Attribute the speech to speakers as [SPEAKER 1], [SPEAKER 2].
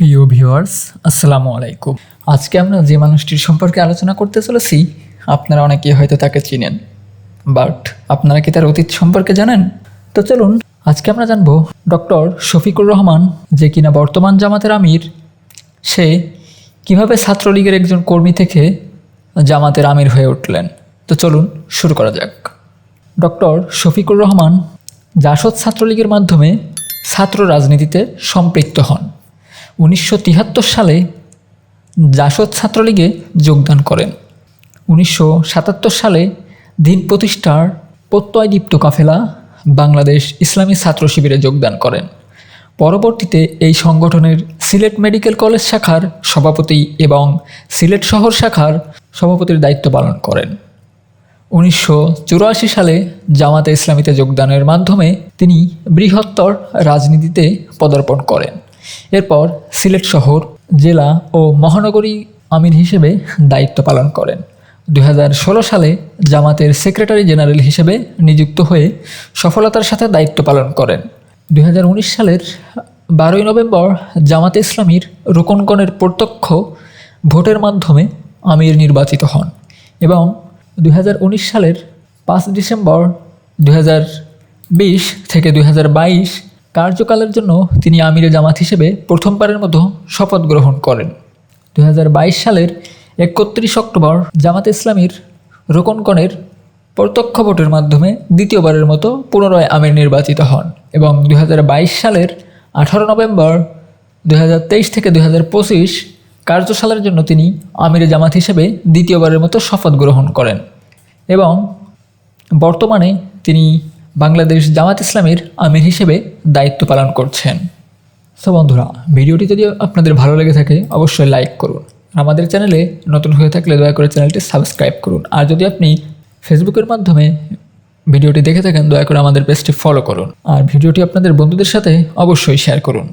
[SPEAKER 1] প্রিয় ভিউয়ার্স, আসসালামু আলাইকুম। আজকে আমরা যে মানুষটির সম্পর্কে আলোচনা করতে চলেছি, আপনারা অনেকেই হয়তো তাকে চিনেন, বাট আপনারা কি তার অতীত সম্পর্কে জানেন? তো চলুন, আজকে আমরা জানব ডক্টর শফিকুর রহমান যে কিনা বর্তমান জামাতের আমির, সে কীভাবে ছাত্রলীগের একজন কর্মী থেকে জামাতের আমির হয়ে উঠলেন। তো চলুন, শুরু করা যাক। ডক্টর শফিকুর রহমান, জাসদ ছাত্রলীগের মাধ্যমে ছাত্র রাজনীতিতে সম্পৃক্ত হন। উনিশশো তিয়াত্তর সালে জাসদ ছাত্রলীগে যোগদান করেন। উনিশশো সাতাত্তর সালে দিন প্রতিষ্ঠার প্রত্যয়দীপ্ত কাফেলা বাংলাদেশ ইসলামী ছাত্র শিবিরে যোগদান করেন। পরবর্তীতে এই সংগঠনের সিলেট মেডিকেল কলেজ শাখার সভাপতি এবং সিলেট শহর শাখার সভাপতির দায়িত্ব পালন করেন। উনিশশো চুরাশি সালে জামাতে ইসলামীতে যোগদানের মাধ্যমে তিনি বৃহত্তর রাজনীতিতে পদার্পণ করেন। এরপর সিলেট শহর, জেলা ও মহানগরী আমির হিসেবে দায়িত্ব পালন করেন। দু হাজার ষোলো সালে জামাতের সেক্রেটারি জেনারেল হিসেবে নিযুক্ত হয়ে সফলতার সাথে দায়িত্ব পালন করেন। দু হাজার উনিশ সালের বারোই নভেম্বর জামাতে ইসলামীর রোকনগণের প্রত্যক্ষ ভোটের মাধ্যমে আমির নির্বাচিত হন এবং দু হাজার উনিশ সালের পাঁচ ডিসেম্বর দু হাজার বিশ থেকে দু হাজার বাইশ কার্যকালের জন্য তিনি আমিরে জামাত হিসেবে প্রথমবারের মতো শপথ গ্রহণ করেন। দু হাজার বাইশ সালের একত্রিশ অক্টোবর জামাত ইসলামীর রোকনকনের প্রত্যক্ষ ভোটের মাধ্যমে দ্বিতীয়বারের মতো পুনরায় আমির নির্বাচিত হন এবং দু হাজার বাইশ সালের আঠারো নভেম্বর দু হাজার তেইশ থেকে দুই কার্যশালার জন্য তিনি আমিরে জামাত হিসেবে দ্বিতীয়বারের মতো শপথ গ্রহণ করেন এবং বর্তমানে তিনি বাংলাদেশ জামাত ইসলামের আমির হিসেবে দায়িত্ব পালন করছেন। সো বন্ধুরা, ভিডিওটি যদি আপনাদের ভালো লেগে থাকে, অবশ্যই লাইক করুন। আমাদের চ্যানেলে নতুন হয়ে থাকলে দয়া করে চ্যানেলটি সাবস্ক্রাইব করুন। আর যদি আপনি ফেসবুকের মাধ্যমে ভিডিওটি দেখে থাকেন, দয়া করে আমাদের পেজটি ফলো করুন। আর ভিডিওটি আপনাদের বন্ধুদের সাথে অবশ্যই শেয়ার করুন।